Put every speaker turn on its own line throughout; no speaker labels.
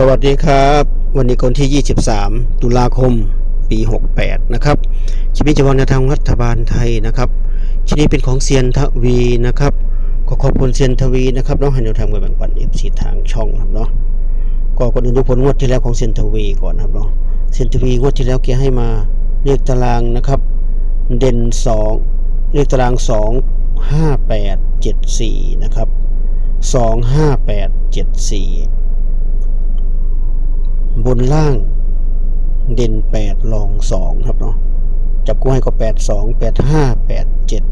สวัสดีครับ วันนี้คนที่ 23 ตุลาคม ปี 68 นะครับชีวิตจวันทางรัฐบาลไทยนะครับชิ้นนี้เป็นของเซียนทวีนะครับก็ขอบคุณเซียนทวีนะครับเนาะให้แนวทางไปแบ่งปันเอฟซีทางช่องครับเนาะก็ก่อนอื่นดูผลงวดที่แล้วของเซียนทวีก่อนครับเนาะเซียนทวีงวดที่แล้วเกียให้มาเรียกตารางนะครับ เด่น 2เรียกตาราง 2 5 8 7 4 นะครับ 2 5 8 7 4 บนล่าง เด่นแปดรองสองครับเนาะจับกู้ให้ก็แปดสองแปดห้าแปดเจ็ด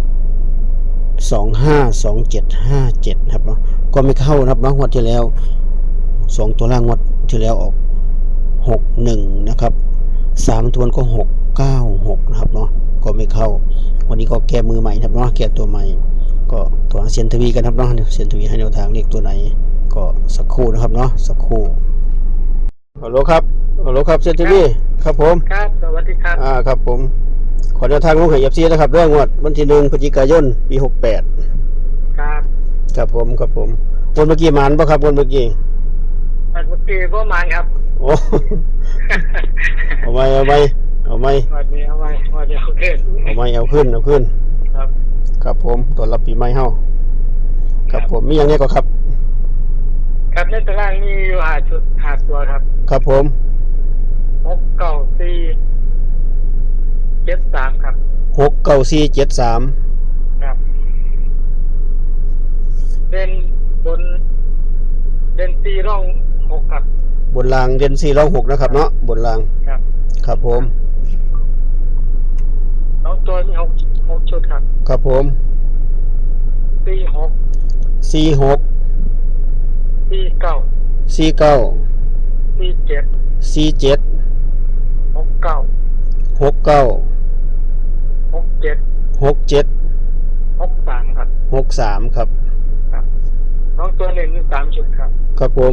สองห้าสองเจ็ดห้าเจ็ดครับเนาะก็ไม่เข้านะครับเนาะงวดที่แล้วสองตัวล่างงวดที่แล้วออกหกหนึ่งนะครับสามตัวก็หกเก้าหกนะครับเนาะก็ไม่เข้า วันนี้ก็แก้มือใหม่นะครับเนาะแก้ตัวใหม่ ก็ตัวเซียนทวีกันครับเนาะเซียนทวีให้แนวทางเลขตัวไหน ก็สักครู่นะครับเนาะสักครู่ ฮัลโหลครับฮัลโหลครับเซนทีวีครับผม
ครับ สวัสดีครับ
อ่า ครับผม ขอแนวทางลูกเหยียบซีนะครับเรื่องงวดวันที่หนึ่งพฤศจิกายน ปีหกแปด
ครับ
ครับผม ครับผมวันเมื่อกี้หมานปะครับวันเมื่อกี้
อันเมื่อกี้พ่อมานครับ
โอ้เอาไหมเอาไหมเอาไหม
วันนี้เอาไว้วันนี้โอเค
เอาไหมเอาขึ้น เอาขึ้น
ครับ
ครับผมตอนรับปีใหม่เฮาครับผม มีอย่างไงก็ครับ
ครับในตารางนี้อยู่หาชุดหาตัวครับ
ครับผม
หกเก้าสี่เจ็ดสามครับ
หกเก้าสี่เจ็ดสาม
ครับ เด่นบน เด่นสี่ร่องหกครับ
บนรางเด่นสี่ร้องหกนะครับ เนาะบนราง
ครับ
ครับผม
น้องตัวมีหกหกชุดครับ
ครับผม
สี่หก
สี่หก
สี่เก้า
สี่เก้า
สี่เจ็ด
สี่เจ็ด
หกเก้า
หกเก้า
หกเจ็ด
หกเจ็ด
หกสามครับ
หกสามครับ
ครับน้องตัวหนึ่งมีสามชุดครับ
ครับผม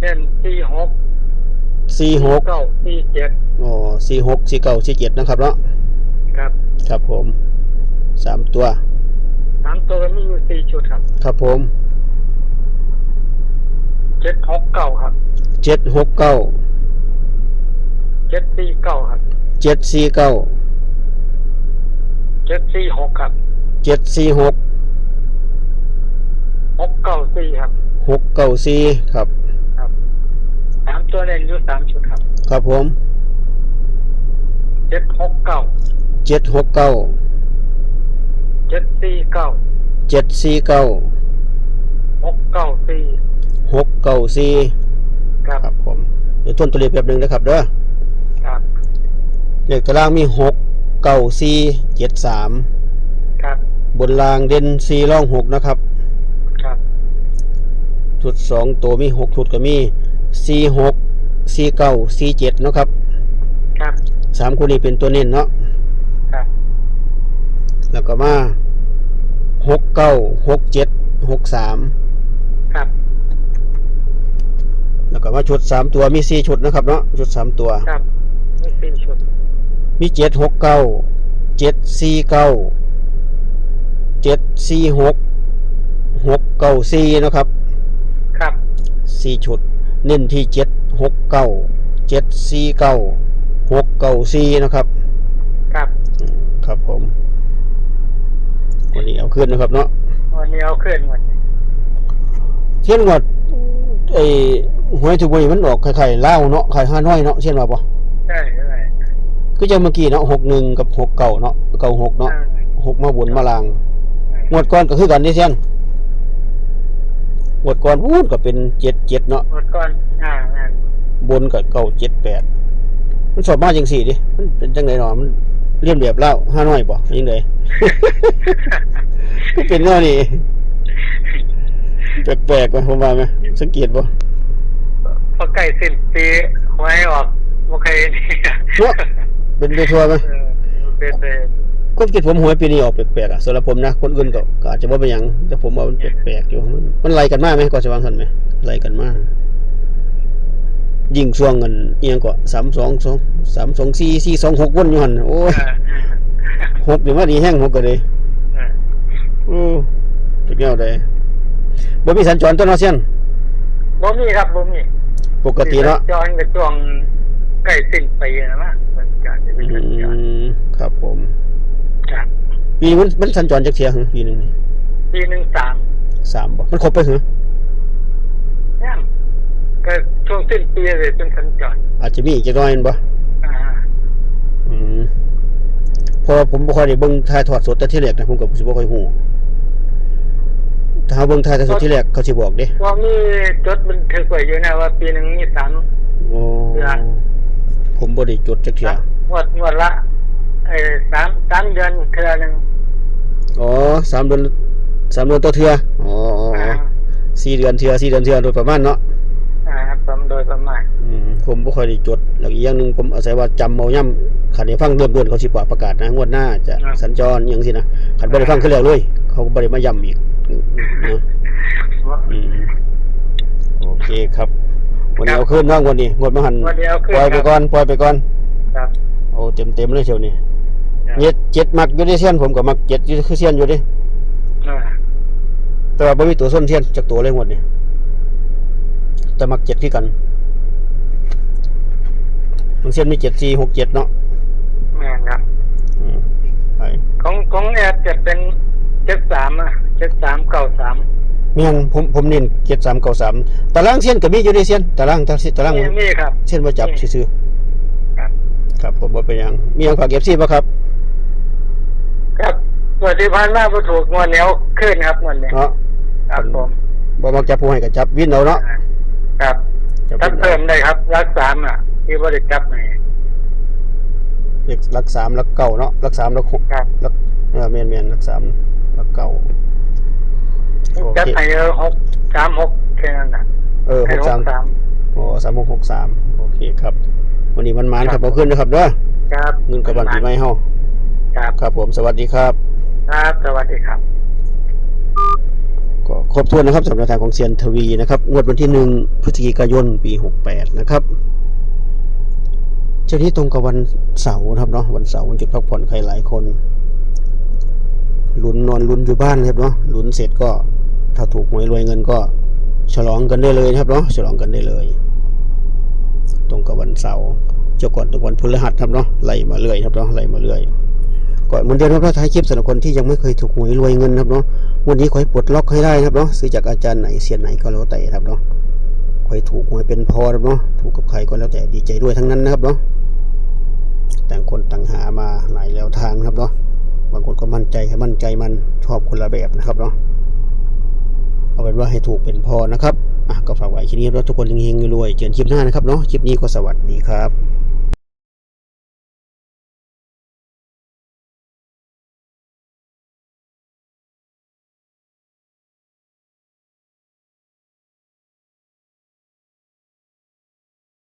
เด่นสี่หก
สี่หก
เก้าสี่เจ็ด
อ๋อสี่หกสี่เก้าสี่เจ็ดนะครับเนาะ
ครับ
ครับผมสามตัว
สามตัวมีอยู่สี่ชุดครับ
ครับผม
เจ็ดหกเก้าครับ
เจ็ดหกเก้า
เจ็ดสี่เก้าครับ
เจ็ดสี่เก้า
เจ็ดสี่หกครับ
เจ็ดสี่หก
หกเก้าสี่ครับ
หกเก้าสี่ครับ
ครับสามตัวเด่นอยู่สามชุดครับ
ครับผม
เจ็ดหกเก้า
เจ็ดหกเก้า
เจ็ดสี่เก้า
เจ็ดสี่เก้า
หกเก้าสี่
หกเก้าสี่
ครับ
ครับผมเดี๋ยวต้นตัวเลขแบบหนึ่งนะครับเด้อ
ครับ
เลขตารางมีหกเก้าสี่เจ็ดสาม
ครับ
บนรางเด่นสี่ร่องหกนะครับ
ครับ
ชุดสองตัวมีหกชุดก็มีสี่หกสี่เก้าสี่เจ็ดนาะครับ
ครับ
สามคู่นี้เป็นตัวเน้นเนาะ
ครับ
แล้วก็มาหกเก้าหกเจ็ดหกสาม
ครับ
แล้วก็มาชุดสามตัวมีสี่ชุดนะครับเนาะชุดสามตัว
ครับมีสี่ชุด
มีเจ็ดหกเก้าเจ็ดสี่เก้าเจ็ดสี่หกหกเก้าสี่นะครับ
ครับ
สี่ชุด เน้นที่เจ็ดหกเก้าเจ็ดสี่เก้าหกเก้าสี่นะครับ
ครับ
อืมครับผมวันนี้เอาขึ้นนะครับเนาะ
วันนี้เอาขึ้นวันนี้
เช่นว่าไอ้ หวยทุกวันมันออกไข่ๆเล่าวเนาะไข่ห้าน้อยเนาะเช่นว่าปะ
ใช่ใช่
ก็จะเมื่อกี้เนาะหกหนึ่งกับหกเก่าเนาะเก่าหกเนาะหกมาบนมาลางงวดก่อนก็คือกันนี่เช่นงวดก่อนพูดก็เป็นเจ็ดเจ็ดเนาะ
หมดก่อนอ่าอ่า
บนกับเก่าเจ็ดแปดมันสอบมาจังสี่ดิมันเป็นจังไดเนาะมันเรียนแบบเล่าห้าน้อยป่ะยังไงก็เป็นเนาะนี่แปลกๆว่ะผมว่าไหมสังเกตป่ะ
พอใกล้สิ้นปีหวยออกโอเคนี่
เนาะเป็นไปทั่วไหม
เออเป็นเป็น
ก็คิดผมหวยปีนี้ออกแปลกๆอะสำหรับผมนะคนอื่นก็ก็อาจจะว่าเป็นหยังแต่ผมว่ามันแปลกๆอยู่ มันมันไล่กันมากไหมก็จะวางสันไหมไล่กันมากยิงช่วงเงินเอียงก็สามสองสองสามสองสี่สี่สองหกวนอยู่หันโอ้ย
อ่าอ่า
หกเดี๋ยวว่าดีแห้งหกก็เลย
อ่า
โอ้จุดเงี้ยได้บ่มีสัญจรต้นเนาะเซียน
บ่มีครับบ่มี
ปกติเนาะ
จอนกับช่วงใกล้สิ้นปีนะมั้งสัญจรจะเป็น
อื
สัญจร
มครับผม
ครับ
ปีนี้มันมันสัญจรจักเที่ยหึปีหนึงนี่
ปีหนึ่งสาม
สามบ่มันครบไปหึ
ย่างก็ช่วงสิ้นปีเลยเป็นสัญจร
อาจจะมีอีกจักหน่อยแม่นบ่
อ่า
อืมเพอผมบ่ค่อยได้เบิ่งถ่ายทอดสดแต่ที่แรกนะผมก็สิบ่ค่อยฮู้ ถ้าเบิ่งถ่ายทอดสดที่แรกเขาสิบอกเด้
ว่ามีจดบันทึกไว้อยู่นะว่าปีหนึ่งมีสาม
โอ้
เดือน
ผมบ่ได้จดจักเที่ย
งวดงวดละไอ้สามสามเดือนเทื่อหนึ่ง
อ๋อสามเดือนสามเดือนต่อเทื่ออ๋ออ๋ออ๋
อ่า
อสี่เดือนเทื่อสี่เดือนเทื่อโดยประมาณเนาะ
อ่าประมาณโดยประมาณ
อืมผมบ่ค่อยได้จดแล้วอีกอย่างหนึงผมอาศัยว่าจำเอาย่ำคันได้ฟังเริ่มต้นเขาสิประกาศนะงวดหน้าจะสัญจรอหยังสินะคันบ่ได้ฟังคือแล้วเลย เขาก็บ่ได้มาย้ำอีก อืมเนาะอืมโอเคครับ วันนี้เอาขึ้นน้องวันนี้งวดมาหัน
วันเดียวขึ้น
ปล่อยไป
ครับ
ก่อนปล่อยไปก่อน
ครับ
เอาเต็มเต็มๆเลยเชียวนี่
ครับ
เจ็ดเจ็ดมักอยู่ในเสี้ยนผมก็มักเจ็ดอยู่คือเสี้ยนอยู่ดิ
อ่า
แต่ว่าบ่มีตัวส้นเสี้ยนจากตัวเลยงวดนี้แต่มักเจ็ดคือกันบางเสี้ยนมีเจ็ดสี่หกเจ็ดเนาะ
แม่นครับ
อืมไป
ของของแอดจะเป็นเจ็ดสามอะ เจ็ดสามเก้าสาม
เมียนผมผมเน้นเจ็ดสามเก้าสามตารางเสี้ยนก็มีอยู่ในเสี้ยนตารางตารางตาราง
มีมีครับ
เสี้ยนมาจับซื่อ
ครับ
ๆครับ ผมว่าเป็นหยังมีหยังฝากเอฟซีป่ะครับ
ครับงวดที่ผ่านมาบ่ถูกงวดเหนียวขึ้นครับงวดนี้
เนาะ
ครับผม
บ่มักจับผู้ให้ก็จับวินเอาเนาะ
ครับ
จับ
ถ้า
วินเอา
เพิ่มได้ครับรักสามอะ ที่บริจับไหน
เลขหลักสามหลักเก้าเนาะหลักสามหลักหก
ครับ
หลักเออแม่นแม่นหลักสามหลักเก้า โอ
จับ
เค
ให้เออหกสามหกแค่นั้นน่ะ
เออห
ให้
ก
ห
สากม
สาม
โอ้สามหกหกสามโอเคครับ วันนี้มันมานครับเอาขึ้นนะครับเด้อ
ครับ
เงินกับบันปีใหม่เฮา
ครับ
ครับผมสวัสดีครับ
ครับ สวัสดีครับ
ก็ครบถ้วนนะครับสำหรับทางของเซียนทวีนะครับงวดวันที่หนึ่งพฤศจิกายนปีหกแปดนะครับเจ้านี้ตรงกับวันเสาร์นะครับเนาะวันเสาร์วันหยุดพักผ่อนใครหลายคนลุ้นนอนลุ้นอยู่บ้านนะครับเนาะลุ้นเสร็จก็ ถ้าถูกหวยรวยเงินก็ฉลองกันได้เลยนะครับเนาะฉลองกันได้เลย ตรงกับวันเสาร์เจ้าก่อนตรงวันพฤหัสครับเนาะไล่มาเรื่อยครับเนาะไล่มาเรื่อยก่อนเหมือนเดิมครับท้ายคลิปสำหรับคนที่ยังไม่เคยถูกหวยรวยเงินครับเนาะวันนี้ขอให้ปลดล็อกให้ได้ครับเนาะซื้อจากอาจารย์ไหนเซียนไหนก็แล้วแต่ครับเนาะขอให้ถูกหวยเป็นพอครับเนาะถูกกับใครก็แล้วแต่ดีใจด้วยทั้งนั้นนะครับเนาะต่างคนต่างหามาหลายแนวทางนะครับเนาะบางคนก็มั่นใจให้มั่นใจมันชอบคนละแบบนะครับเนาะ เอาเป็นว่าให้ถูกเป็นพอนะครับอะก็ฝากไว้คลิปนี้รับทุกคนเฮงๆรวยเจอกันคลิปหน้านะครับเนาะคลิปนี้ก็สวัสดีครับ